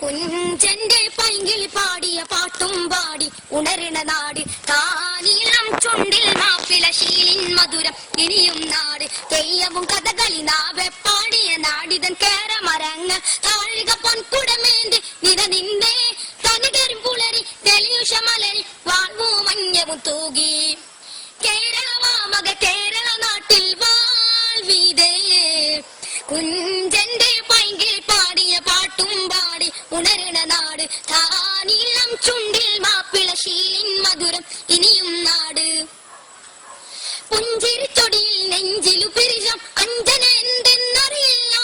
കുഞ്ചന്റെ പൈങ്കിൽ പാടിയ പാട്ടും പാടി ഉണരണ നാട്. താനീളം ചുണ്ടിൽ മാപ്പിള ശീലിൻ മധുരം ഇനിയും നാട്. തെയ്യവും കഥകളി നാവെ പാടിയ നാടിതൻ കേരമരങ്ങ്. താഴിക പൊൻകുടമേന്തി നിത നിന്നേ തനികരും പുളരി തെളിയുഷ മലരി വാൾവോ മഞ്ഞവും തൂകി. കേരളമാമക കേരള നാട്ടിൽ വാൾവീതേ കുഞ്ചന്റെ ഉണരണ നാട് താനീളം ചുണ്ടിൽ മാപ്പിള ശീലിൻ മധുരം ഇനിയും നാട്. പുഞ്ചിരിച്ചൊടിയിൽ നെഞ്ചിലു പിരിശം അഞ്ജന എന്തെന്നറിയില്ല.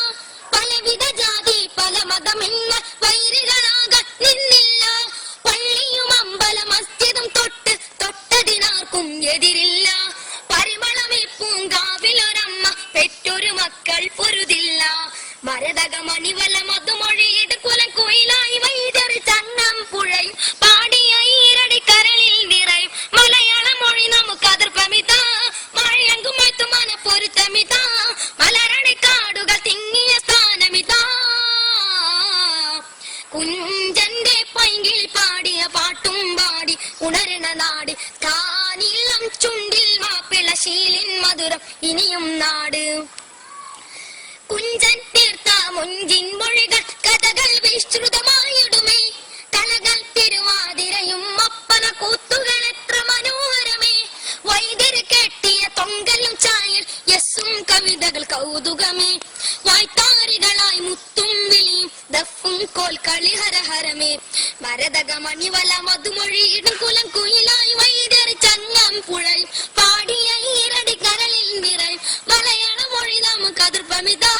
പലവിധ ജാതി പല മതമെന്ന വൈരികളാകാൻ നിന്നില്ല. പള്ളിയും അമ്പല മസ്ജിദും തൊട്ട് തൊട്ടതിനാർക്കും എതിരില്ല. പരിമളമേ പൂങ്കാവിലൊരമ്മ പെറ്റൊരു മക്കൾ പൊരുതില്ല. മരതക മണിവല കുലക്കുയിലായി ചങ്ങം നിറയും. മലയാള മൊഴി തിങ്ങിയ കുഞ്ചന്റെ പാടിയ പാട്ടും പാടി ചുണ്ടിൽ മധുരം ഇനിയും നാട്. കുഞ്ചൻ തീർത്ത മുഞ്ചിൻ മൊഴികൾ കഥകൾ വിശ്രുതമായിടുമേ കലകൾ തിരുവാതിരയും ഒപ്പന കൂത്തുകൾ എത്ര മനോഹരമേ വൈദ്യര് കെട്ടിയ തൊങ്കലും ചായൽ യസ്സും കവിതകൾ കൗതുകമേ വായ്ത്താരികളായി മുത്തും വിളിയും ദഫും കോൽക്കളി ഹരഹരമേ മരതക മണിവല മധുമൊഴിയിടും കുലം കുയിലായി വൈദ്യര് ചങ്ങം പുഴയും പാടിയ ഈരടി കരളിൽ നിറയും മലയാള മൊഴി നമുക്ക് അതിർപ്പമിതാ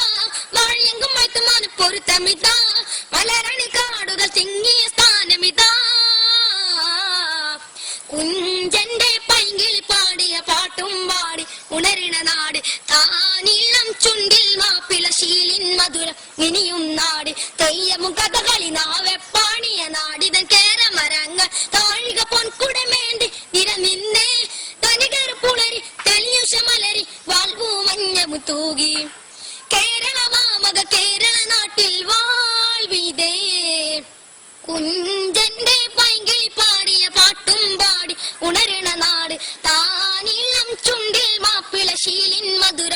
മഴയെങ്കും മയത്തുമാന പൊരുത്തമിതാ തൂകി. കേരള മാമക കേരള നാട്ടിൽ വാൾവിതേ. കുഞ്ചന്റെ പൈങ്കിൽ പാടിയ പാട്ടും പാടി ഉണരണ നാട്. താനീളം ചുണ്ടിൽ മാപ്പിള ശീലിൻ മധുരം